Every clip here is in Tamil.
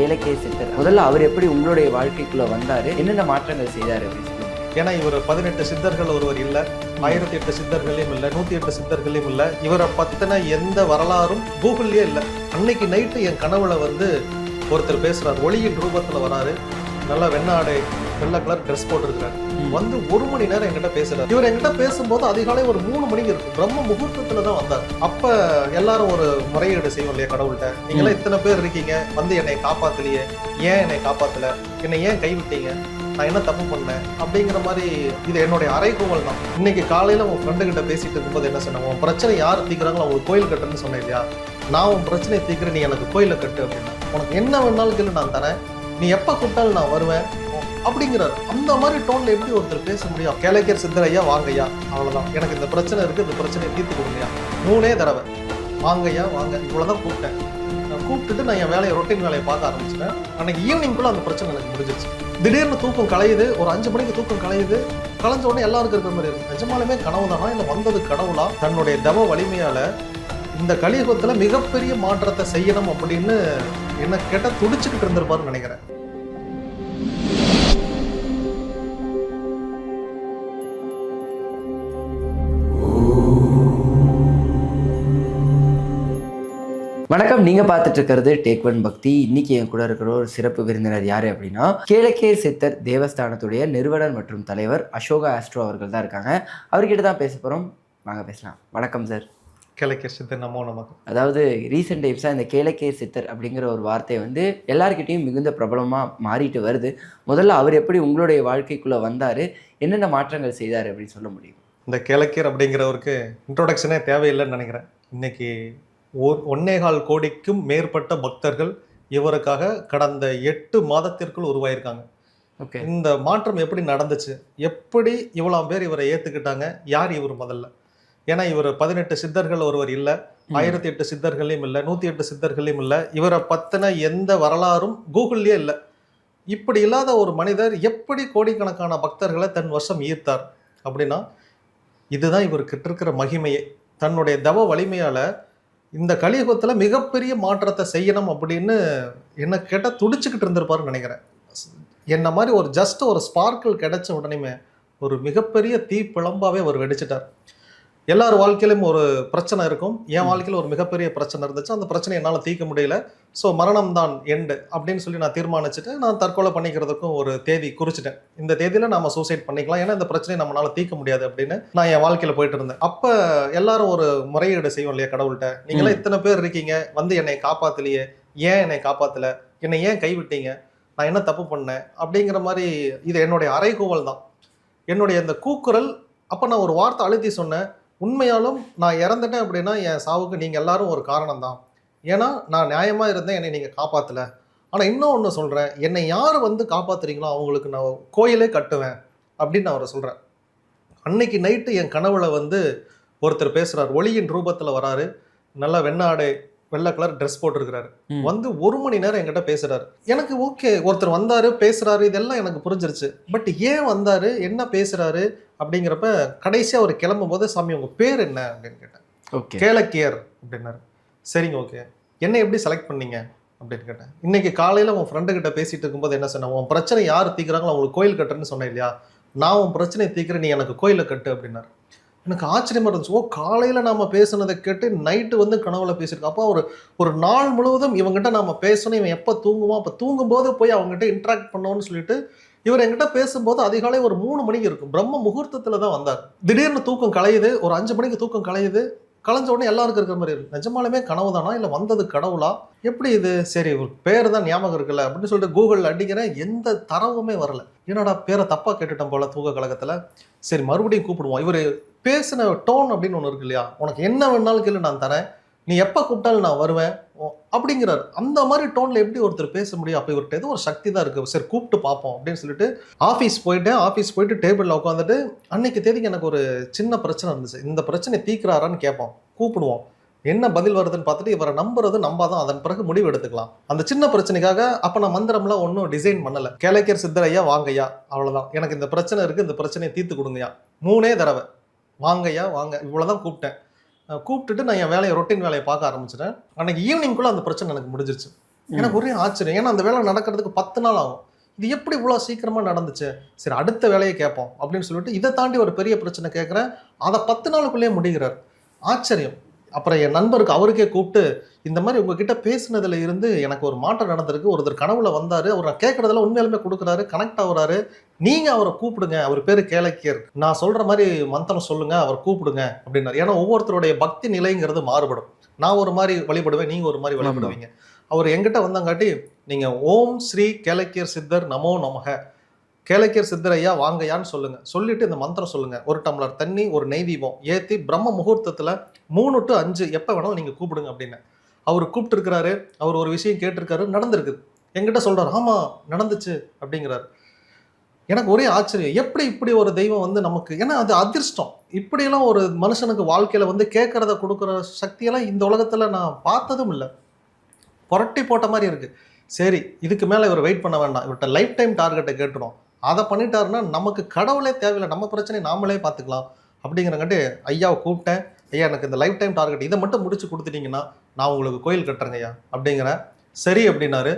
ஏலக்கே சித்தர். முதல்ல அவர் எப்படி உங்களுடைய வாழ்க்கைக்குள்ள வந்தாரு? என்னென்ன மாற்றங்கள் செய்தாரு அப்படின்னு ஏன்னா இவர் பதினெட்டு சித்தர்கள் ஒருவர் இல்ல ஆயிரத்தி எட்டு சித்தர்களையும் இல்ல நூத்தி எட்டு சித்தர்களையும் இல்ல. இவரை பத்தின எந்த வரலாறும் கூகுள்லயே இல்ல. அன்னைக்கு நைட்டு என் கனவுல வந்து ஒருத்தர் பேசுறாரு. ஒளியின் ரூபத்துல வராரு. நல்லா வெண்ணாடை வெள்ளை கலர் ட்ரெஸ் போட்டிருக்கிறாரு. வந்து ஒரு மணி நேரம் என்கிட்ட பேசுறாரு இவர் என்கிட்ட பேசும்போது அதிகாலை ஒரு மூணு மணிக்கு இருக்கும் பிரம்ம முகூர்த்தத்துல தான் வந்தார். அப்ப எல்லாரும் ஒரு முறையீடு செய்வோம் இல்லையா கடவுள்கிட்ட? நீங்களாம் இத்தனை பேர் இருக்கீங்க. வந்து என்னை காப்பாத்தலையே ஏன் என்னை காப்பாத்தல? என்னை ஏன் கைவிட்டீங்க? நான் என்ன தப்பு பண்ணேன்? அப்படிங்கிற மாதிரி இது என்னுடைய அறைகூவல் தான். இன்னைக்கு காலையில உன் ஃப்ரெண்டு கிட்ட பேசிட்டு இருக்கும்போது என்ன சொன்னேன்? உன் பிரச்சனை யார் தீக்குறாங்களோ அவங்களுக்கு கோயில் கட்டுன்னு சொன்னேன் இல்லையா? நான் உன் பிரச்சனையை தீர்க்கிறேன் நீ எனக்கு கோயிலை கட்டு அப்படின்னா. உனக்கு என்ன வேணாலும் கேளு நான் தரேன். நீ எப்ப கூப்பிட்டாலும் நான் வருவேன். அப்படிங்கிறார். அந்த மாதிரி டோன்ல எப்படி ஒருத்தர் பேச முடியும்? கேளைக்கர் சித்தர் ஐயா வாங்கய்யா? அவ்வளவுதான். எனக்கு இந்த பிரச்சனை இருக்கு இந்த பிரச்சனையை தீர்த்து கொடுங்கயா மூணே தடவை. வாங்கையா வாங்க. இவ்வளவுதான் கூப்பிட்டேன். நான் கூப்பிட்டுட்டு நான் என் வேலையை ரொட்டீன் வேலையை பார்க்க ஆரம்பிச்சிட்டேன். அன்னைக்கு ஈவினிங்குள்ள அந்த பிரச்சனை எனக்கு முடிஞ்சிச்சு திடீர்னு தூக்கம் கலையுது. ஒரு அஞ்சு மணிக்கு தூக்கம் கலையுது. கலைஞ்ச உடனே எல்லாருக்கும் இருக்கிற மாதிரி இருக்கு. நிஜமாலுமே கனவு தானா இல்லை வந்தது கடவுளா? தன்னுடைய தவ வலிமையால இந்த கலியுகத்தில் மிகப்பெரிய மாற்றத்தை செய்யணும் அப்படின்னு என்ன கேட்டால் துடிச்சுக்கிட்டு இருந்திருப்பாருன்னு நினைக்கிறேன். வணக்கம். நீங்க பார்த்துட்டு இருக்கிறது டேக் ஒன் பக்தி. இன்னைக்கு என் கூட இருக்கிற ஒரு சிறப்பு விருந்தினர் யாரு அப்படின்னா கேளக்கே சித்தர் தேவஸ்தானத்துடைய நிறுவனர் மற்றும் தலைவர் அசோகா ஆஸ்ட்ரோ அவர்கள் தான் இருக்காங்க. அவர்கிட்ட தான் பேச போறோம். வாங்க பேசலாம். வணக்கம் சார் கிழக்கர் சித்தர் நமோ நமக்கு அதாவது ரீசெண்ட் டைம்ஸாக இந்த கேளக்கே சித்தர் அப்படிங்கிற ஒரு வார்த்தை வந்து எல்லார்கிட்டயும் மிகுந்த பிரபலமாக மாறிட்டு வருது. முதல்ல அவர் எப்படி உங்களுடைய வாழ்க்கைக்குள்ளே வந்தார்? என்னென்ன மாற்றங்கள் செய்தார் அப்படின்னு சொல்ல முடியும்? இந்த கிழக்கர் அப்படிங்கிறவருக்கு இன்ட்ரோடக்ஷனே தேவையில்லைன்னு நினைக்கிறேன். இன்னைக்கு ஓர் ஒன்னேகால் கோடிக்கும் மேற்பட்ட பக்தர்கள் இவருக்காக கடந்த எட்டு மாதத்திற்குள் உருவாயிருக்காங்க. ஓகே. இந்த மாற்றம் எப்படி நடந்துச்சு? எப்படி இவ்வளோ பேர் இவரை ஏத்துக்கிட்டாங்க? யார் இவர் முதல்ல? ஏன்னா இவர் பதினெட்டு சித்தர்கள் ஒருவர் இல்லை ஆயிரத்தி எட்டு சித்தர்களையும் இல்லை நூத்தி எட்டு சித்தர்களையும் இல்லை இவரை பத்தின எந்த வரலாறும் கூகுள்லயே இல்லை. இப்படி இல்லாத ஒரு மனிதர் எப்படி கோடிக்கணக்கான பக்தர்களை தன் வசம் ஈர்த்தார் அப்படின்னா இதுதான் இவருக்கு இருக்கிற மகிமையே. தன்னுடைய தவ வலிமையால இந்த கலியுகத்துல மிகப்பெரிய மாற்றத்தை செய்யணும் அப்படின்னு என்ன கேட்டா துடிச்சுக்கிட்டு இருந்திருப்பாருன்னு நினைக்கிறேன். என்ன மாதிரி ஒரு ஜஸ்ட் ஒரு ஸ்பார்க்கிள் கிடைச்ச உடனேமே ஒரு மிகப்பெரிய தீ பிளம்பாவே அவர் வெடிச்சிட்டார். எல்லார் வாழ்க்கையிலும் ஒரு பிரச்சனை இருக்கும். என் வாழ்க்கையில் ஒரு மிகப்பெரிய பிரச்சனை இருந்துச்சு. அந்த பிரச்சனை என்னால் தீர்க்க முடியல. ஸோ மரணம் தான் எண்டு அப்படின்னு சொல்லி நான் தீர்மானிச்சுட்டு நான் தற்கொலை பண்ணிக்கிறதுக்கும் ஒரு தேதி குறிச்சிட்டேன். இந்த தேதியில நாம சூசைட் பண்ணிக்கலாம். ஏன்னா இந்த பிரச்சனையை நம்மளால தீர்க்க முடியாது அப்படின்னு நான் என் வாழ்க்கையில போயிட்டு இருந்தேன். அப்ப எல்லாரும் ஒரு முறையீடு செய்வோம் இல்லையா கடவுள்கிட்ட? நீங்களாம் இத்தனை பேர் இருக்கீங்க. வந்து என்னை காப்பாத்தலையே. ஏன் என்னை காப்பாத்தல? என்னை ஏன் கைவிட்டீங்க? நான் என்ன தப்பு பண்ணேன்? அப்படிங்கிற மாதிரி இது என்னுடைய அறைகூவல் தான். என்னுடைய இந்த கூக்குரல் அப்போ நான் ஒரு வார்த்தை அழுத்தி சொன்னேன். உண்மையாலும் நான் இறந்துட்டேன் அப்படின்னா என் சாவுக்கு நீங்கள் எல்லாரும் ஒரு காரணம் தான் ஏன்னா நான் நியாயமாக இருந்தேன் என்னை நீங்கள் காப்பாற்றல ஆனால் இன்னும் ஒன்று சொல்கிறேன் என்னை யார் வந்து காப்பாத்துறீங்களோ அவங்களுக்கு நான் கோயிலே கட்டுவேன் அப்படின்னு நான் அவரை சொல்கிறேன் அன்னைக்கு நைட்டு என் கனவுல வந்து ஒருத்தர் பேசுகிறார் ஒளியின் ரூபத்தில் வராரு. நல்லா வெண்ணாடு வெள்ளை கலர் ட்ரெஸ் போட்டிருக்கிறாரு. வந்து ஒரு மணி நேரம் என்கிட்ட பேசுறாரு. எனக்கு ஓகே ஒருத்தர் வந்தாரு பேசுறாரு இதெல்லாம் எனக்கு புரிஞ்சிருச்சு. பட் ஏன் வந்தாரு என்ன பேசுறாரு அப்படிங்கிறப்ப கடைசியா அவர் கிளம்பும் போது சாமி உங்க பேர் என்ன? அப்படின்னு கேட்டேன். ஓகே கேளக்கியர் அப்படின்னாரு. சரிங்க ஓகே என்ன எப்படி செலக்ட் பண்ணீங்க? அப்படின்னு கேட்டேன். இன்னைக்கு காலையில உன் ஃப்ரெண்டு கிட்ட பேசிட்டு இருக்கும்போது என்ன சொன்னேன்? உன் பிரச்சனை யார் தீக்குறாங்களோ அவங்களுக்கு கோயில் கட்டுறேன்னு சொன்னேன் இல்லையா? நான் உன் பிரச்சனையை தீர்க்கிறேன் நீ எனக்கு கோயிலை கட்டு அப்படின்னாரு. எனக்கு ஆச்சரியமாக இருந்துச்சு. ஓ காலையில் நாம் பேசுனதை கேட்டு நைட்டு வந்து கனவுல பேசியிருக்கோம் அப்போ ஒரு ஒரு நாள் முழுவதும் இவங்ககிட்ட நம்ம பேசணும் இவன் எப்போ தூங்குவோம் அப்போ தூங்கும்போது போய் அவங்ககிட்ட இன்ட்ராக்ட் பண்ணோம்னு சொல்லிட்டு இவர் என்கிட்ட பேசும்போது அதிகாலை ஒரு மூணு மணிக்கு இருக்கும். பிரம்ம முகூர்த்தத்தில் தான் வந்தார். திடீர்னு தூக்கம் கலையுது. ஒரு அஞ்சு மணிக்கு தூக்கம் கலையுது. கலைஞ்ச உடனே எல்லாருக்கும் இருக்கிற மாதிரி இருக்கு. நிஜமாலுமே கனவு தானா? இல்லை வந்தது கடவுளா? எப்படி இது? சரி ஒரு பேர் தான் ஞாபகம் இருக்குல்ல அப்படின்னு சொல்லிட்டு கூகுளில் அடிக்கிறேன் எந்த தரவுமே வரல. என்னடா பேரை தப்பா கேட்டுட்டோம் போல தூக்க கழகத்துல? சரி மறுபடியும் கூப்பிடுவோம். இவர் பேசின டோன் அப்படின்னு ஒன்று இருக்கு இல்லையா? உனக்கு என்ன வேணாலும் கேள்வி நான் தரேன். நீ எப்போ கூப்பிட்டாலும் நான் வருவேன். ஓ, அப்படிங்கிறாரு. அந்த மாதிரி டோனில் எப்படி ஒருத்தர் பேச முடியும்? அப்போ இவர்கிட்ட ஏதோ ஒரு சக்தி தான் இருக்குது சரி கூப்பிட்டு பார்ப்போம் அப்படின்னு சொல்லிட்டு ஆஃபீஸ் போயிட்டேன். ஆஃபீஸ் போயிட்டு டேபிளில் உட்காந்துட்டு அன்னைக்கு தேதிக்கு எனக்கு ஒரு சின்ன பிரச்சனை இருந்துச்சு. இந்த பிரச்சனை தீக்குறாரான்னு கேட்போம். கூப்பிடுவோம். என்ன பதில் வருதுன்னு பார்த்துட்டு இவரை நம்புறது நம்பாதான். அதன் பிறகு முடிவு எடுத்துக்கலாம். அந்த சின்ன பிரச்சனைக்காக அப்போ நான் மந்திரம்லாம் ஒன்றும் டிசைன் பண்ணலை. கேளைக்கர் சித்தரையா வாங்கய்யா அவ்வளோதான் எனக்கு இந்த பிரச்சனை இருக்குது இந்த பிரச்சனையை தீர்த்து கொடுங்கய்யா. மூணே தடவை. வாங்கய்யா வாங்க. இவ்வளோதான் கூப்பிட்டேன். கூப்பிட்டுட்டு நான் என் வேலையை ரொட்டீன் வேலையை பார்க்க ஆரம்பிச்சிட்டேன். அன்னைக்கு ஈவினிங்குள்ள அந்த பிரச்சனை எனக்கு முடிஞ்சிருச்சு. எனக்கு ஒரே ஆச்சரியம். ஏன்னா அந்த வேலை நடக்கிறதுக்கு பத்து நாள் ஆகும். இது எப்படி இவ்வளோ சீக்கிரமா நடந்துச்சு? சரி அடுத்த வேலையை கேட்போம் அப்படின்னு சொல்லிட்டு இதை தாண்டி ஒரு பெரிய பிரச்சனை கேட்குறேன். அதை பத்து நாளுக்குள்ளேயே முடிகிறார். ஆச்சரியம். அப்புறம் என் நண்பருக்கு அவருக்கே கூப்பிட்டு இந்த மாதிரி உங்ககிட்ட பேசினதுல இருந்து எனக்கு ஒரு மாற்றம் நடந்திருக்கு. ஒருத்தர் கனவுல வந்தாரு. அவர் நான் கேட்கறதுல உண்மையாலுமே கொடுக்குறாரு. கனெக்ட் ஆகுறாரு. நீங்க அவரை கூப்பிடுங்க. அவர் பேரு கேளக்கியர். நான் சொல்ற மாதிரி மந்திரம் சொல்லுங்க. அவர் கூப்பிடுங்க. அப்படின்னாரு. ஏன்னா ஒவ்வொருத்தருடைய பக்தி நிலைங்கிறது மாறுபடும். நான் ஒரு மாதிரி வழிபடுவேன். நீங்க ஒரு மாதிரி வழிபடுவீங்க. அவர் எங்கிட்ட வந்தாங்காட்டி நீங்க ஓம் ஸ்ரீ கேளக்கியர் சித்தர் நமோ நமக. கேளக்கியர் சித்தரையா வாங்கையான்னு சொல்லுங்க. சொல்லிட்டு இந்த மந்திரம் சொல்லுங்க. ஒரு டம்ளர் தண்ணி ஒரு நெய் தீபம் ஏத்தி பிரம்ம முகூர்த்தத்துல மூணு டு அஞ்சு எப்ப வேணாலும் நீங்க கூப்பிடுங்க அப்படின்னு. அவர் கூப்பிட்டுருக்கிறாரு அவர் ஒரு விஷயம் கேட்டிருக்காரு நடந்திருக்குது எங்கிட்ட சொல்றாரு ஆமா நடந்துச்சு அப்படிங்கிறாரு. எனக்கு ஒரே ஆச்சரியம். எப்படி இப்படி ஒரு தெய்வம் வந்து நமக்கு ஏன்னா அது அதிர்ஷ்டம். இப்படியெல்லாம் ஒரு மனுஷனுக்கு வாழ்க்கையில வந்து கேட்கறத கொடுக்குற சக்தியெல்லாம் இந்த உலகத்துல நான் பார்த்ததும் இல்லை. புரட்டி போட்ட மாதிரி இருக்கு. சரி இதுக்கு மேல இவர் வெயிட் பண்ண வேண்டாம். இவர்கிட்ட லைஃப் டைம் டார்கெட்டை கேட்டுரும். அதை பண்ணிட்டாருன்னா நமக்கு கடவுளே தேவையில்லை. நம்ம பிரச்சனையை நாமளே பார்த்துக்கலாம் அப்படிங்கிறங்காட்டி ஐயாவை கூப்பிட்டேன். ஐயா எனக்கு இந்த லைஃப் டைம் டார்கெட் இதை மட்டும் முடிச்சு கொடுத்துட்டீங்கன்னா நான் உங்களுக்கு கோயில் கட்டுறேங்க ஐயா அப்படிங்கிறேன் சரி அப்படின்னாரு.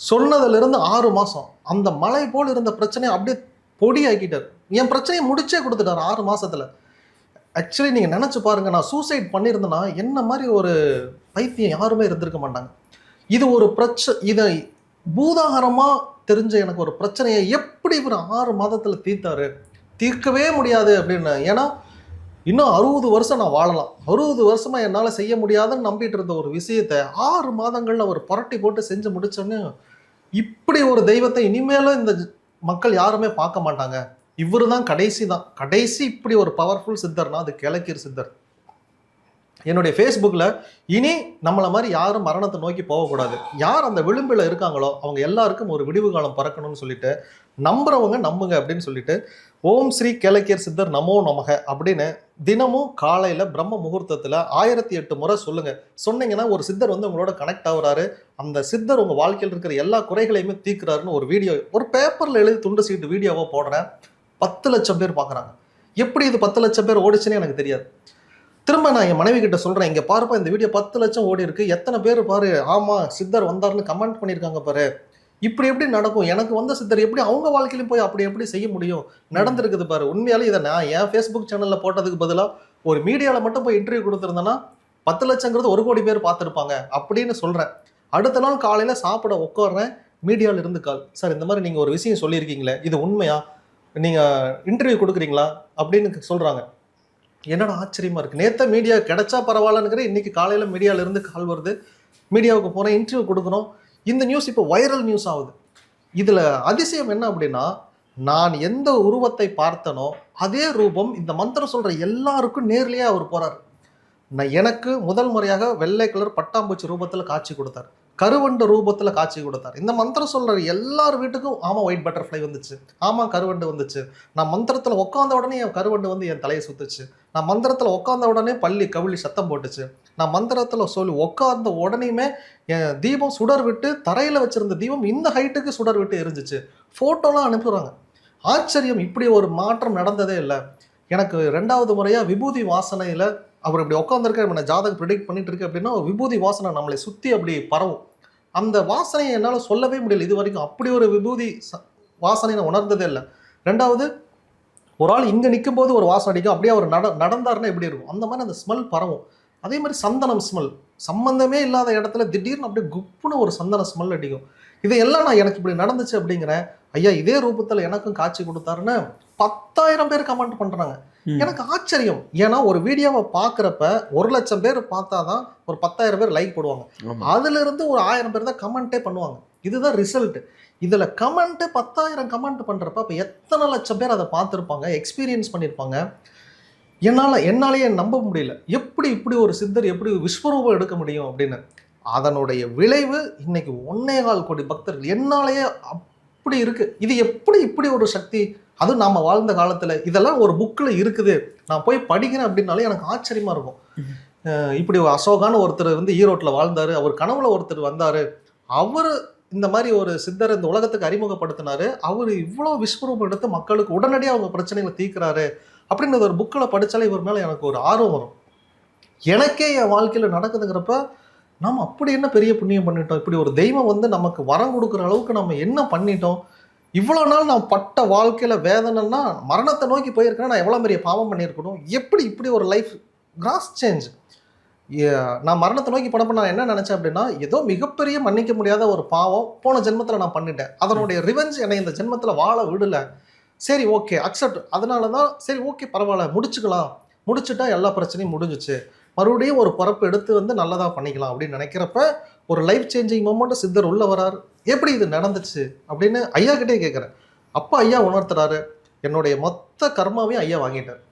சொன்னதுலேருந்து ஆறு மாதம் அந்த மலை போல் இருந்த பிரச்சனையை அப்படியே பொடி ஆக்கிட்டார் என் பிரச்சனையை முடிச்சே கொடுத்துட்டார் ஆறு மாதத்தில் ஆக்சுவலி நீங்கள் நினச்சி பாருங்கள் நான் சூசைட் பண்ணியிருந்தேன்னா என்ன மாதிரி ஒரு பைத்தியம் யாருமே இருந்திருக்க மாட்டாங்க. இது ஒரு பிரச்ச இதை பூதாகரமாக தெரிஞ்ச எனக்கு ஒரு பிரச்சனையை எப்படி இவர் ஆறு மாதத்தில் தீர்த்தாரு? தீர்க்கவே முடியாது அப்படின்னு. ஏன்னா இன்னும் அறுபது வருஷம் நான் வாழலாம். அறுபது வருஷமாக என்னால் செய்ய முடியாதுன்னு நம்பிட்டு இருந்த ஒரு விஷயத்தை ஆறு மாதங்களில் அவர் புரட்டி போட்டு செஞ்சு முடிச்சோன்னு இப்படி ஒரு தெய்வத்தை இனிமேலும் இந்த மக்கள் யாருமே பார்க்க மாட்டாங்க. இவரு தான் கடைசி தான் கடைசி இப்படி ஒரு பவர்ஃபுல் சித்தர்னா அது கிழக்கீர் சித்தர். என்னுடைய ஃபேஸ்புக்கில் இனி நம்மளை மாதிரி யாரும் மரணத்தை நோக்கி போகக்கூடாது. யார் அந்த விளிம்பில் இருக்காங்களோ அவங்க எல்லாருக்கும் ஒரு விடிவு காலம் பறக்கணும்னு சொல்லிட்டு நம்புறவங்க நம்புங்க அப்படின்னு சொல்லிட்டு ஓம் ஸ்ரீ கேளக்கியர் சித்தர் நமோ நமக அப்படின்னு தினமும் காலையில் பிரம்ம முகூர்த்தத்தில் ஆயிரத்தி எட்டு முறை சொல்லுங்க. சொன்னீங்கன்னா ஒரு சித்தர் வந்து உங்களோட கனெக்ட் ஆகுறாரு. அந்த சித்தர் உங்கள் வாழ்க்கையில் இருக்கிற எல்லா குறைகளையுமே தீர்க்கிறாருன்னு ஒரு வீடியோ ஒரு பேப்பரில் எழுதி துண்டு சீட்டு வீடியோவாக போடுறேன். பத்து லட்சம் பேர் பார்க்குறாங்க எப்படி இது பத்து லட்சம் பேர் ஓடிச்சுன்னு எனக்கு தெரியாது. திரும்ப நான் என் மனைவி கிட்ட சொல்கிறேன் இங்கே பாருப்பா இந்த வீடியோ பத்து லட்சம் ஓடி இருக்கு. எத்தனை பேர் பாரு ஆமாம் சித்தர் வந்தாருன்னு கமெண்ட் பண்ணியிருக்காங்க பாரு. இப்படி எப்படி நடக்கும்? எனக்கு வந்த சித்தர் எப்படி அவங்க வாழ்க்கையிலும் போய் அப்படி எப்படி செய்ய முடியும்? நடந்திருக்குது பாரு. உண்மையாலே இதை நான் என் ஃபேஸ்புக் சேனலில் போட்டதுக்கு பதிலாக ஒரு மீடியாவில் மட்டும் போய் இன்டர்வியூ கொடுத்துருந்தேன்னா பத்து லட்சங்கிறது ஒரு கோடி பேர் பார்த்துருப்பாங்க. அப்படின்னு சொல்கிறேன் அடுத்த நாள் காலையில் சாப்பிட உட்காடுறேன் மீடியாவில் இருந்து கால் சார் இந்த மாதிரி நீங்கள் ஒரு விஷயம் சொல்லியிருக்கீங்களே இது உண்மையா? நீங்கள் இன்டர்வியூ கொடுக்குறீங்களா? அப்படின்னு சொல்கிறாங்க என்னடா ஆச்சரியமா இருக்கு? நேத்த மீடியா கிடைச்சா பரவாயில்லங்கிற இன்னைக்கு காலையில மீடியால இருந்து கால் வருது. மீடியாவுக்கு போறேன் இன்டர்வியூ கொடுக்குறோம். இந்த நியூஸ் இப்போ வைரல் நியூஸ் ஆகுது. இதுல அதிசயம் என்ன அப்படின்னா நான் எந்த உருவத்தை பார்த்தனோ அதே ரூபம் இந்த மந்திரம் சொல்ற எல்லாருக்கும் நேர்லயே அவர் போறாரு. நான் எனக்கு முதல் முறையாக வெள்ளை கலர் பட்டாம்பூச்சி ரூபத்தில் காட்சி கொடுத்தார். கருவண்டு ரூபத்தில் காட்சி கொடுத்தார். இந்த மந்திரம் சொல்ற எல்லார் வீட்டுக்கும் ஆமாம் ஒயிட் பட்டர்ஃப்ளை வந்துச்சு. ஆமாம் கருவண்டு வந்துச்சு. நான் மந்திரத்தில் உட்காந்த உடனே என் கருவண்டு வந்து என் தலையை சுத்துச்சு. நான் மந்திரத்தில் உட்காந்த உடனே பள்ளி கவிழி சத்தம் போட்டுச்சு. நான் மந்திரத்தில் சொல்லி உட்கார்ந்த உடனேயுமே என் தீபம் சுடர் விட்டு தரையில் வச்சுருந்த தீபம் இந்த ஹைட்டுக்கு சுடர் விட்டு எரிஞ்சிச்சு ஃபோட்டோலாம் அனுப்புகிறாங்க ஆச்சரியம் இப்படி ஒரு மாற்றம் நடந்ததே இல்லை. எனக்கு ரெண்டாவது முறையாக விபூதி வாசனையில் அவர் இப்படி உட்காந்துருக்க என்ன ஜாதகம் ப்ரிடிக்ட் பண்ணிட்டு இருக்கு அப்படின்னா விபூதி வாசனை நம்மளை சுற்றி அப்படி பரவும். அந்த வாசனையை என்னால் சொல்லவே முடியல. இது வரைக்கும் அப்படி ஒரு விபூதி ச- நான் உணர்ந்ததே இல்லை. ரெண்டாவது ஒரு ஆள் இங்கே நிற்கும்போது ஒரு வாசனை அடிக்கும். அப்படியே அவர் நட நடந்தாருன்னா எப்படி இருக்கும்? அந்த மாதிரி அந்த ஸ்மெல் பரவும். அதே மாதிரி சந்தனம் ஸ்மெல் சம்மந்தமே இல்லாத இடத்துல திடீர்னு அப்படியே குப்புன்னு ஒரு சந்தன ஸ்மெல் அடிக்கும். இதையெல்லாம் நான் எனக்கு இப்படி நடந்துச்சு அப்படிங்கிறேன். ஐயா இதே ரூபத்தில் எனக்கும் காட்சி கொடுத்தாருன்னு பத்தாயிரம் பேர் கமெண்ட் பண்ணுறாங்க. எனக்கு ஆச்சரியம். ஏன்னா ஒரு வீடியோவை பார்க்குறப்ப ஒரு லட்சம் பேர் பார்த்தாதான் ஒரு பத்தாயிரம் பேர் லைக் போடுவாங்க. ஆமா. அதுல இருந்து ஒரு ஆயிரம் பேர் தான் கமெண்ட்டே பண்ணுவாங்க. இதுதான் ரிசல்ட் இதுல கமெண்ட் பத்தாயிரம் கமெண்ட் பண்றப்ப அப்ப எத்தனை லட்சம் பேர் அதை பார்த்துருப்பாங்க எக்ஸ்பீரியன்ஸ் பண்ணியிருப்பாங்க என்னால என்னாலேயே நம்ப முடியல. எப்படி இப்படி ஒரு சித்தர் எப்படி விஸ்வரூபம் எடுக்க முடியும் அப்படின்னு. அதனுடைய விளைவு இன்னைக்கு ஒன்னே கால் கோடி பக்தர்கள். என்னாலேயே அப்படி இருக்கு? இது எப்படி இப்படி ஒரு சக்தி? அது நாம வாழ்ந்த காலத்துல இதெல்லாம் ஒரு புக்ல இருக்குது. நான் போய் படிக்கிறேன் அப்படின்னாலே எனக்கு ஆச்சரியமா இருக்கும். இப்படி ஒரு அசோகான்னு ஒருத்தர் வந்து ஈரோட்ல வாழ்ந்தாரு. அவர் கனவுல ஒருத்தர் வந்தாரு. அவர் இந்த மாதிரி ஒரு சித்தர் இந்த உலகத்துக்கு அறிமுகப்படுத்தினாரு. அவர் இவ்வளோ விஸ்வரூபம் எடுத்து மக்களுக்கு உடனடியாக அவங்க பிரச்சனைகளை தீர்க்கிறாரு அப்படின்னு ஒரு புக்கில் படிச்சாலே இவர் மேலே எனக்கு ஒரு ஆர்வம் வரும். எனக்கே என் வாழ்க்கையில் நடக்குதுங்கிறப்ப நாம் அப்படி என்ன பெரிய புண்ணியம் பண்ணிட்டோம்? இப்படி ஒரு தெய்வம் வந்து நமக்கு வரம் கொடுக்குற அளவுக்கு நம்ம என்ன பண்ணிட்டோம்? இவ்வளோ நாள் நான் பட்ட வாழ்க்கையில் வேதனைன்னா மரணத்தை நோக்கி போயிருக்கேன் நான் எவ்வளோ பெரிய பாவம் பண்ணியிருக்கணும்? எப்படி இப்படி ஒரு லைஃப் கிராஸ் சேஞ்ச் நான் மரணத்தை நோக்கி போனப்போ நான் என்ன நினச்சேன் அப்படின்னா ஏதோ மிகப்பெரிய மன்னிக்க முடியாத ஒரு பாவம் போன ஜென்மத்தில் நான் பண்ணிட்டேன். அதனுடைய ரிவெஞ்ச் என்னை இந்த ஜென்மத்தில் வாழ விடல. சரி ஓகே அக்செப்ட் அதனால தான் சரி ஓகே பரவாயில்ல முடிச்சுக்கலாம். முடிச்சுட்டா எல்லா பிரச்சனையும் முடிஞ்சிச்சு. மறுபடியும் ஒரு பரப்பு எடுத்து வந்து நல்லதாக பண்ணிக்கலாம் அப்படின்னு நினைக்கிறப்ப ஒரு லைஃப் சேஞ்சிங் மூமெண்ட்டு சித்தர் உள்ளே வராரு. எப்படி இது நடந்துச்சு அப்படின்னு ஐயா கிட்டே கேட்குறேன் அப்பா ஐயா உணர்த்துறாரு. என்னுடைய மொத்த கர்மாவையும் ஐயா வாங்கிட்டார்.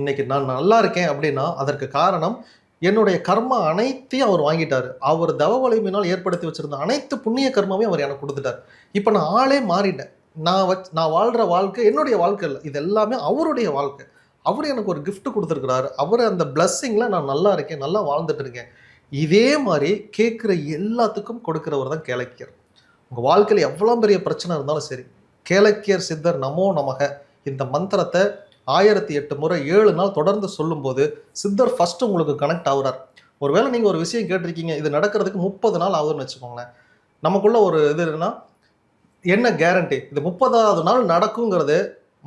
இன்னைக்கு நான் நல்லா இருக்கேன் அப்படின்னா அதற்கு காரணம் என்னுடைய கர்மா அனைத்தையும் அவர் வாங்கிட்டார். அவர் தவ வலிமையினால் ஏற்படுத்தி வச்சுருந்த அனைத்து புண்ணிய கர்மாவையும் அவர் எனக்கு கொடுத்துட்டார். இப்போ நான் ஆளே மாறிட்டேன். நான் வச் நான் வாழ்கிற வாழ்க்கை என்னுடைய வாழ்க்கை இல்லை இது எல்லாமே அவருடைய வாழ்க்கை. அவர் எனக்கு ஒரு கிஃப்ட் கொடுத்துருக்குறாரு. அவர் அந்த பிளஸ்ஸிங்கில் நான் நல்லா இருக்கேன் நல்லா வாழ்ந்துட்டு இருக்கேன். இதே மாதிரி கேட்குற எல்லாத்துக்கும் கொடுக்குறவர் தான் கேளக்கியர். உங்கள் வாழ்க்கையில் எவ்வளோ பெரிய பிரச்சனை இருந்தாலும் சரி கேளக்கியர் சித்தர் நமோ நமக. இந்த மந்திரத்தை ஆயிரத்தி எட்டு முறை ஏழு நாள் தொடர்ந்து சொல்லும்போது சித்தர் ஃபஸ்ட்டு உங்களுக்கு கனெக்ட் ஆகுறார். ஒருவேளை நீங்கள் ஒரு விஷயம் கேட்டிருக்கீங்க இது நடக்கிறதுக்கு முப்பது நாள் ஆகுதுன்னு வச்சுக்கோங்களேன். நமக்குள்ள ஒரு இது என்னன்னா என்ன கேரண்டி இது முப்பதாவது நாள் நடக்குங்கிறது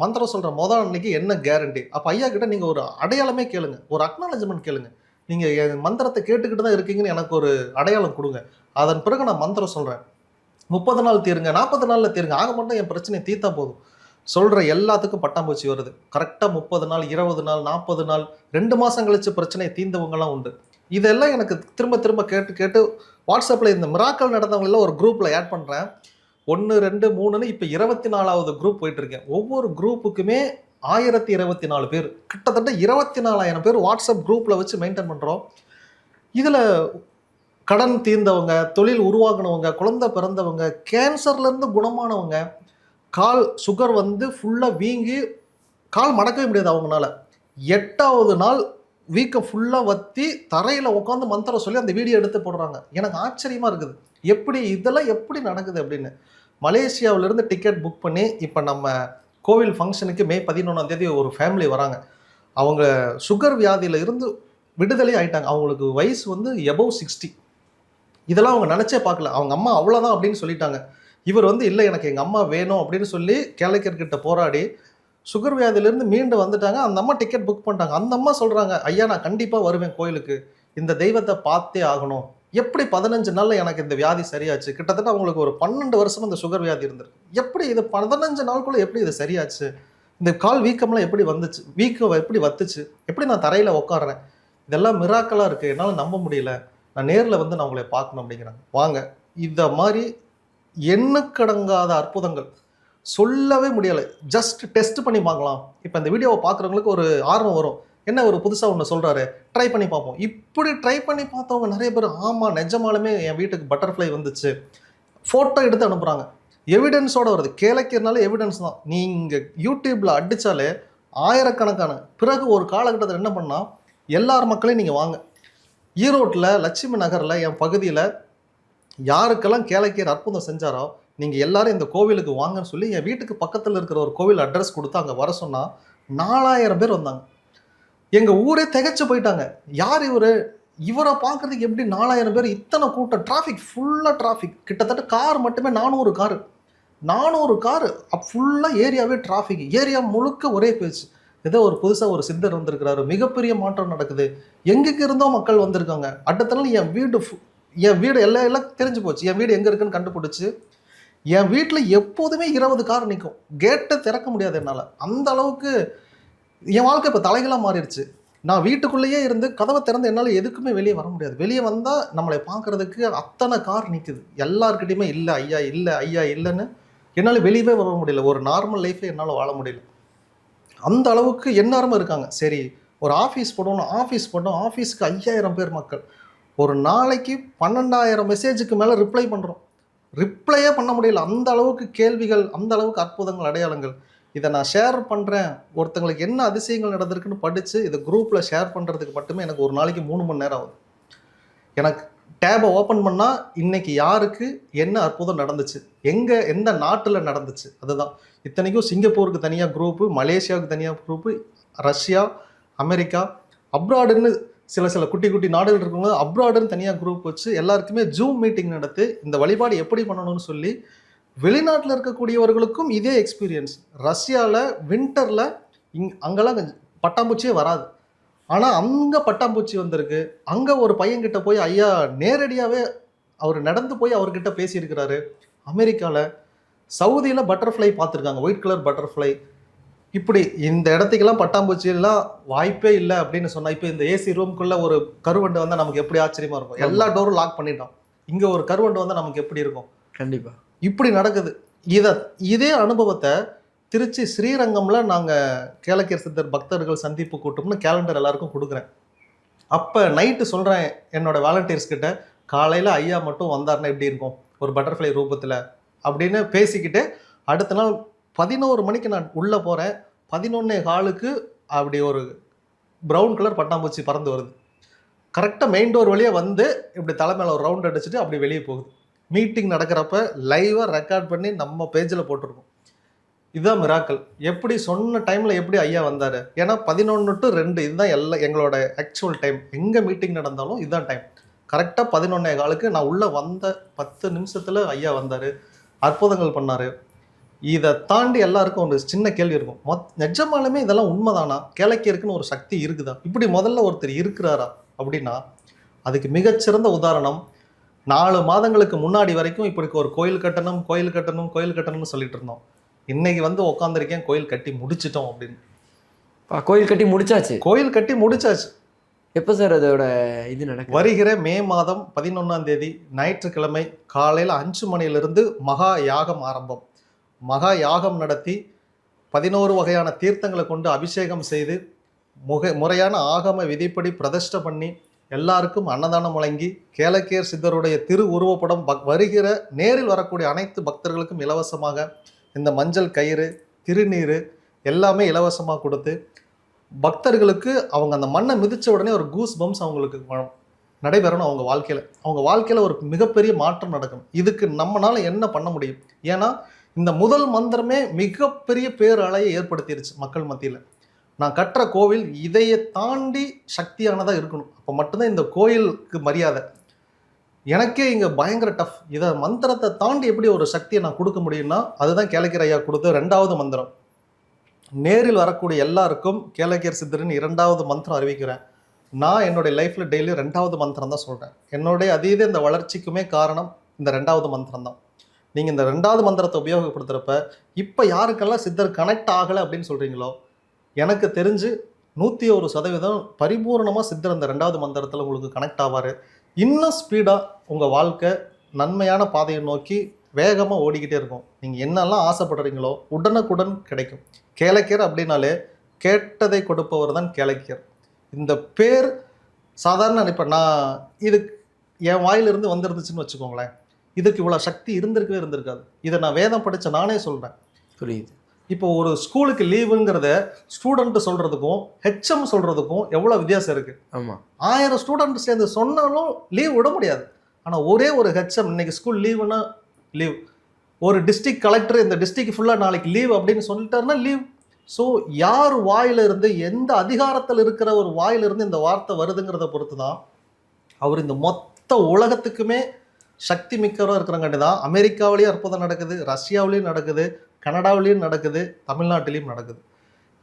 மந்திரம் சொல்கிற முதல் அன்னைக்கு என்ன கேரண்டி அப்போ ஐயா கிட்ட நீங்கள் ஒரு அடையாளமே கேளுங்க. ஒரு அக்னாலஜ்மெண்ட் கேளுங்க. நீங்கள் என் மந்திரத்தை கேட்டுக்கிட்டு தான் இருக்கீங்கன்னு எனக்கு ஒரு அடையாளம் கொடுங்க. அதன் பிறகு நான் மந்திரம் சொல்கிறேன் முப்பது நாள் தீருங்க நாற்பது நாளில் தீருங்க. ஆக மட்டும் என் பிரச்சனையை தீர்த்தா போதும். சொல்கிற எல்லாத்துக்கும் பட்டாம்பூச்சி வருது. கரெக்டாக முப்பது நாள் இருபது நாள் நாற்பது நாள் ரெண்டு மாதம் கழித்து பிரச்சனையை தீர்ந்தவங்கலாம் உண்டு. இதெல்லாம் எனக்கு திரும்ப திரும்ப கேட்டு கேட்டு வாட்ஸ்அப்பில் இந்த மிராக்கள் நடந்தவங்களெல்லாம் ஒரு குரூப்பில் ஆட் பண்ணுறேன் ஒன்று ரெண்டு மூணுன்னு இப்போ இருபத்தி நாலாவது குரூப் போயிட்டு இருக்கேன் ஒவ்வொரு குரூப்புக்குமே ஆயிரத்தி இருபத்தி நாலு பேர். கிட்டத்தட்ட இருபத்தி நாலாயிரம் பேர் வாட்ஸ்அப் குரூப்பில் வச்சு மெயின்டைன் பண்ணுறோம் இதில் கடன் தீர்ந்தவங்க தொழில் உருவாகினவங்க குழந்தை பிறந்தவங்க கேன்சர்லேருந்து குணமானவங்க கால் சுகர் வந்து ஃபுல்லாக வீங்கி கால் மடக்கவே முடியாது அவங்களால எட்டாவது நாள் வீக்கம் ஃபுல்லாக வத்தி தரையில் உட்காந்து மந்திரம் சொல்லி அந்த வீடியோ எடுத்து போடுறாங்க. எனக்கு ஆச்சரியமாக இருக்குது. எப்படி இதெல்லாம் எப்படி நடக்குது அப்படின்னு. மலேசியாவிலேருந்து டிக்கெட் புக் பண்ணி இப்போ நம்ம கோவில் ஃபங்க்ஷனுக்கு மே பதினொன்றாம் தேதி ஒரு ஃபேமிலி வராங்க. அவங்க சுகர் வியாதியில் இருந்து விடுதலை ஆயிட்டாங்க. அவங்களுக்கு வயசு வந்து எபவ் சிக்ஸ்டி இதெல்லாம் அவங்க நினச்சே பார்க்கல. அவங்க அம்மா அவ்வளோதான் அப்படின்னு சொல்லிட்டாங்க. இவர் வந்து இல்லை எனக்கு எங்கள் அம்மா வேணும் அப்படின்னு சொல்லி கேளைக்கர்கிட்ட போராடி சுகர் வியாதியிலேருந்து மீண்டு வந்துட்டாங்க. அந்த அம்மா டிக்கெட் புக் பண்ணிட்டாங்க. அந்த அம்மா சொல்கிறாங்க ஐயா நான் கண்டிப்பாக வருவேன் கோயிலுக்கு. இந்த தெய்வத்தை பார்த்தே ஆகணும். எப்படி பதினஞ்சு நாளில் எனக்கு இந்த வியாதி சரியாச்சு? கிட்டத்தட்ட அவங்களுக்கு ஒரு பன்னெண்டு வருஷம் இந்த சுகர் வியாதி இருந்திருக்கு. எப்படி இது பதினஞ்சு நாளுக்குள்ள எப்படி இது சரியாச்சு? இந்த கால் வீக்கம்லாம் எப்படி வந்துச்சு? வீக்கம் எப்படி வத்துச்சு? எப்படி நான் தரையில் உட்காடுறேன் இதெல்லாம் மிராக்கலாக இருக்குது என்னால் நம்ப முடியல. நான் நேரில் வந்து நான் உங்களை பார்க்கணும் அப்படிங்கிறாங்க. வாங்க. இந்த மாதிரி எண்ணுக்கடங்காத அற்புதங்கள். சொல்லவே முடியலை. ஜஸ்ட் டெஸ்ட் பண்ணி பார்க்கலாம். இப்போ இந்த வீடியோவை பார்க்குறவங்களுக்கு ஒரு ஆர்வம் வரும். என்ன ஒரு புதுசாக ஒன்று சொல்கிறாரு ட்ரை பண்ணி பார்ப்போம். இப்படி ட்ரை பண்ணி பார்த்தவங்க நிறைய பேர் ஆமாம் நிஜமாலுமே என் வீட்டுக்கு பட்டர்ஃப்ளை வந்துச்சு. ஃபோட்டோ எடுத்து அனுப்புகிறாங்க எவிடன்ஸோட வருது. கேளைக்கிறனால எவிடன்ஸ் தான். நீங்கள் யூடியூப்பில் அடித்தாலே ஆயிரக்கணக்கான. பிறகு ஒரு காலகட்டத்தில் என்ன பண்ணால் எல்லார் மக்களையும் நீங்கள் வாங்க. ஈரோட்டில் லட்சுமி நகரில் என் பகுதியில் யாருக்கெல்லாம் கேளைக்கிற அற்புதம் செஞ்சாரோ நீங்கள் எல்லாரும் இந்த கோவிலுக்கு வாங்கன்னு சொல்லி என் வீட்டுக்கு பக்கத்தில் இருக்கிற ஒரு கோவில் அட்ரஸ் கொடுத்து அங்கே வர சொன்னால் நாலாயிரம் பேர் வந்தாங்க. எங்கள் ஊரே திகைச்சு போயிட்டாங்க. யார் இவர்? இவரை பார்க்கறதுக்கு எப்படி நாலாயிரம் பேர்? இத்தனை கூட்டம் டிராஃபிக் ஃபுல்லாக டிராஃபிக் கிட்டத்தட்ட கார் மட்டுமே நானூறு காரு நானூறு காரு ஃபுல்லாக ஏரியாவே டிராஃபிக் ஏரியா முழுக்க ஒரே பேச்சு ஏதோ ஒரு புதுசாக ஒரு சித்தர் வந்திருக்கிறாரு. மிகப்பெரிய மாற்றம் நடக்குது. எங்கெங்க இருந்தோ மக்கள் வந்திருக்காங்க. அடுத்த நாள் என் வீடு என் வீடு எல்லாம் எல்லாம் தெரிஞ்சு போச்சு. என் வீடு எங்கே இருக்குன்னு கண்டுபிடிச்சி என் வீட்டில் எப்போதுமே இருபது கார் நிற்கும் கேட்டை திறக்க முடியாது என்னால். அந்த அளவுக்கு என் வாழ்க்கை இப்போ தலைகளாக மாறிடுச்சு. நான் வீட்டுக்குள்ளேயே இருந்து கதவை திறந்து என்னால் எதுக்குமே வெளியே வர முடியாது. வெளியே வந்தால் நம்மளை பார்க்கறதுக்கு அத்தனை கார் நிற்குது எல்லாருக்கிட்டையுமே இல்லை ஐயா இல்லை ஐயா இல்லைன்னு என்னால் வெளியவே வர முடியல. ஒரு நார்மல் லைஃப்பை என்னால் வாழ முடியல. அந்த அளவுக்கு எந்நேரமும் இருக்காங்க. சரி ஒரு ஆஃபீஸ் போடணும் ஆஃபீஸ் போட்டோம் ஆஃபீஸ்க்கு ஐயாயிரம் பேர் மக்கள். ஒரு நாளைக்கு பன்னெண்டாயிரம் மெசேஜுக்கு மேலே ரிப்ளை பண்ணுறோம் ரிப்ளையே பண்ண முடியல. அந்த அளவுக்கு கேள்விகள் அந்த அளவுக்கு அற்புதங்கள் அடையாளங்கள். இதை நான் ஷேர் பண்ணுறேன் ஒருத்தங்களுக்கு என்ன அதிசயங்கள் நடந்திருக்குன்னு படித்து இதை குரூப்பில் ஷேர் பண்ணுறதுக்கு மட்டுமே எனக்கு ஒரு நாளைக்கு மூணு மணி நேரம் ஆகுது. எனக்கு டேபை ஓப்பன் பண்ணால் இன்றைக்கி யாருக்கு என்ன அற்புதம் நடந்துச்சு? எங்கே எந்த நாட்டில் நடந்துச்சு? அதுதான். இத்தனைக்கும் சிங்கப்பூருக்கு தனியாக குரூப்பு மலேசியாவுக்கு தனியாக குரூப்பு ரஷ்யா அமெரிக்கா அப்ராடுன்னு சில சில குட்டி குட்டி நாடுகள் இருக்கும்போது அப்ராடுன்னு தனியாக குரூப் வச்சு எல்லாருக்குமே ஜூம் மீட்டிங் நடத்தி இந்த வழிபாடு எப்படி பண்ணணும்னு சொல்லி வெளிநாட்டில் இருக்கக்கூடியவர்களுக்கும் இதே எக்ஸ்பீரியன்ஸ் ரஷ்யாவில் வின்டரில் இங் அங்கெல்லாம் பட்டாம்பூச்சியே வராது. ஆனால் அங்கே பட்டாம்பூச்சி வந்திருக்கு. அங்கே ஒரு பையன்கிட்ட போய் ஐயா நேரடியாகவே அவர் நடந்து போய் அவர்கிட்ட பேசியிருக்கிறாரு. அமெரிக்காவில் சவுதியில் பட்டர்ஃப்ளை பார்த்துருக்காங்க. ஒயிட் கலர் பட்டர்ஃப்ளை இப்படி இந்த இடத்துக்கெல்லாம் பட்டாம்பூச்சி எல்லாம் வாய்ப்பே இல்லை அப்படின்னு சொன்னா இப்போ இந்த ஏசி ரூம்குள்ள ஒரு கருவண்டு வந்தால் நமக்கு எப்படி ஆச்சரியமா இருக்கும்? எல்லா டோரும் லாக் பண்ணிட்டோம் இங்கே ஒரு கருவண்டு வந்தால் நமக்கு எப்படி இருக்கும்? கண்டிப்பா. இப்படி நடக்குது. இதை இதே அனுபவத்தை திருச்சி ஸ்ரீரங்கம்ல நாங்கள் கேளக்கியர் சித்தர் பக்தர்கள் சந்திப்பு கூட்டம்னு கேலண்டர் எல்லாருக்கும் கொடுக்குறேன். அப்போ நைட்டு சொல்கிறேன் என்னோட வாலண்டியர்ஸ் கிட்ட காலையில் ஐயா மட்டும் வந்தாருன்னா எப்படி இருக்கும்? ஒரு பட்டர்ஃப்ளை ரூபத்தில். அப்படின்னு பேசிக்கிட்டு அடுத்த நாள் பதினோரு மணிக்கு நான் உள்ளே போகிறேன் பதினொன்னே காலுக்கு அப்படி ஒரு ப்ரௌன் கலர் பட்டாம்பூச்சி பறந்து வருது. கரெக்டாக மெயின் டோர் வழியாக வந்து இப்படி தலை மேலே ஒரு ரவுண்ட் அடிச்சுட்டு அப்படி வெளியே போகுது. மீட்டிங் நடக்கிறப்ப லைவாக ரெக்கார்ட் பண்ணி நம்ம பேஜில் போட்டிருக்கோம். இதுதான் மிராக்கள் எப்படி சொன்ன டைமில் எப்படி ஐயா வந்தார்? ஏன்னா பதினொன்று டு ரெண்டு இதுதான் எல்லா எங்களோட ஆக்சுவல் டைம் எங்கே மீட்டிங் நடந்தாலும் இதுதான் டைம் கரெக்டாக பதினொன்னே காலுக்கு நான் உள்ளே வந்த பத்து நிமிஷத்தில் ஐயா வந்தார். அற்புதங்கள் பண்ணார். இதை தாண்டி எல்லாருக்கும் ஒரு சின்ன கேள்வி இருக்கும். மொத் நிஜமாலுமே இதெல்லாம் உண்மைதானா? கிழக்கியருக்குன்னு ஒரு சக்தி இருக்குதா? இப்படி முதல்ல ஒருத்தர் இருக்கிறாரா? அப்படின்னா அதுக்கு மிகச்சிறந்த உதாரணம் நாலு மாதங்களுக்கு முன்னாடி வரைக்கும் இப்படி ஒரு கோயில் கட்டணும் கோயில் கட்டணும் கோயில் கட்டணும்னு சொல்லிட்டு இருந்தோம். இன்னைக்கு வந்து உட்காந்துருக்கேன் கோயில் கட்டி முடிச்சிட்டோம் அப்படின்னு. கோயில் கட்டி முடிச்சாச்சு? கோயில் கட்டி முடிச்சாச்சு. எப்போ சார் அதோட இது நடக்கும் வருகிற மே மாதம் பதினொன்றாம் தேதி ஞாயிற்றுக்கிழமை காலையில் அஞ்சு மணியிலிருந்து மகா யாகம் ஆரம்பம். மகா யாகம் நடத்தி பதினோரு வகையான தீர்த்தங்களை கொண்டு அபிஷேகம் செய்து முக முறையான ஆகம விதிப்படி பிரதிஷ்டை பண்ணி எல்லாருக்கும் அன்னதானம் வழங்கி கேளக்கேர் சித்தருடைய திரு உருவப்படம் பக் வருகிற நேரில் வரக்கூடிய அனைத்து பக்தர்களுக்கும் இலவசமாக இந்த மஞ்சள் கயிறு திருநீர் எல்லாமே இலவசமாக கொடுத்து பக்தர்களுக்கு அவங்க அந்த மண்ணை மிதித்த உடனே ஒரு கூஸ் பம்ஸ் அவங்களுக்கு வ- நடைபெறணும் அவங்க வாழ்க்கையில். அவங்க வாழ்க்கையில் ஒரு மிகப்பெரிய மாற்றம் நடக்கணும் இதுக்கு நம்மளால் என்ன பண்ண முடியும்? ஏன்னா இந்த முதல் மந்திரமே மிகப்பெரிய பேரலையை ஏற்படுத்திருச்சு மக்கள் மத்தியில். நான் கட்டுற கோவில் இதையை தாண்டி சக்தியானதாக இருக்கணும். அப்போ மட்டும்தான் இந்த கோயிலுக்கு மரியாதை. எனக்கே இங்கே பயங்கர டஃப் இதை மந்திரத்தை தாண்டி எப்படி ஒரு சக்தியை நான் கொடுக்க முடியும்னா அதுதான் கேளக்கிற ஐயா கொடுத்த ரெண்டாவது மந்திரம். நேரில் வரக்கூடிய எல்லாருக்கும் கேளக்கியர் சித்தரின் இரண்டாவது மந்திரம் அறிவிக்கிறேன். நான் என்னுடைய லைஃப்பில் டெய்லி ரெண்டாவது மந்திரம் தான் சொல்கிறேன் என்னுடைய அதீத இந்த வளர்ச்சிக்குமே காரணம் இந்த ரெண்டாவது மந்திரம் தான். நீங்கள் இந்த ரெண்டாவது மந்திரத்தை உபயோகப்படுத்துகிறப்ப இப்போ யாருக்கெல்லாம் சித்தர் கனெக்ட் ஆகலை அப்படின்னு சொல்கிறீங்களோ எனக்கு தெரிஞ்சு நூற்றி ஒரு சதவீதம் பரிபூர்ணமாக சித்தர் அந்த ரெண்டாவது மந்திரத்தில் உங்களுக்கு கனெக்ட் ஆவார். இன்னும் ஸ்பீடாக உங்கள் வாழ்க்கை நன்மையான பாதையை நோக்கி வேகமாக ஓடிக்கிட்டே இருக்கும். நீங்கள் என்னெல்லாம் ஆசைப்படுறீங்களோ உடனுக்குடன் கிடைக்கும். கேளக்கியர் அப்படின்னாலே கேட்டதை கொடுப்பவர் தான் கேளக்கியர் இந்த பேர் சாதாரண இப்போ நான் இது என் வாயிலிருந்து வந்திருந்துச்சுன்னு வச்சுக்கோங்களேன். இதுக்கு இவ்வளோ சக்தி இருந்திருக்கவே இருந்திருக்காது. இதை நான் வேதம் படித்த நானே சொல்கிறேன் புரியுது. இப்போ ஒரு ஸ்கூலுக்கு லீவுங்கிறத ஸ்டூடெண்ட் சொல்கிறதுக்கும் ஹெச்எம் சொல்கிறதுக்கும் எவ்வளோ வித்தியாசம் இருக்குது ஆமா. ஆயிரம் ஸ்டூடெண்ட் சேர்ந்து சொன்னாலும் லீவ் விட முடியாது. ஆனால் ஒரே ஒரு ஹெச்எம் இன்னைக்கு ஸ்கூல் லீவுனா லீவ் ஒரு டிஸ்ட்ரிக்ட் கலெக்டர் இந்த டிஸ்ட்ரிக்ட் ஃபுல்லாக நாளைக்கு லீவ் அப்படின்னு சொல்லிட்டாருன்னா லீவ் ஸோ யார் வாயிலிருந்து எந்த அதிகாரத்தில் இருக்கிற ஒரு வாயிலிருந்து இந்த வார்த்தை வருதுங்கிறத பொறுத்து தான் அவர் இந்த மொத்த உலகத்துக்குமே சக்தி மிக்கவராக இருக்கிறங்காட்டி தான். அமெரிக்காவிலேயும் அற்புதம் நடக்குது ரஷ்யாவிலையும் நடக்குது கனடாவிலையும் நடக்குது தமிழ்நாட்டிலையும் நடக்குது.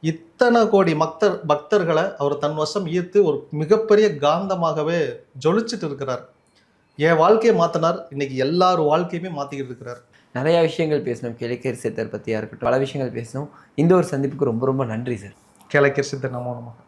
இத்தனை கோடி பக்தர் பக்தர்களை அவர் தன் வசம் ஈர்த்து ஒரு மிகப்பெரிய காந்தமாகவே ஜொலிச்சிட்டு இருக்கிறார். என் வாழ்க்கையை மாத்தினார். இன்னைக்கு எல்லார் வாழ்க்கையுமே மாத்திக்கிட்டு இருக்கிறார். நிறைய விஷயங்கள் பேசணும். கிழக்கேர் சித்தர் பற்றியா இருக்கட்டும் பல விஷயங்கள் பேசணும். இந்த ஒரு சந்திப்புக்கு ரொம்ப ரொம்ப நன்றி சார். கிழக்கிற சித்த நமோ நமக.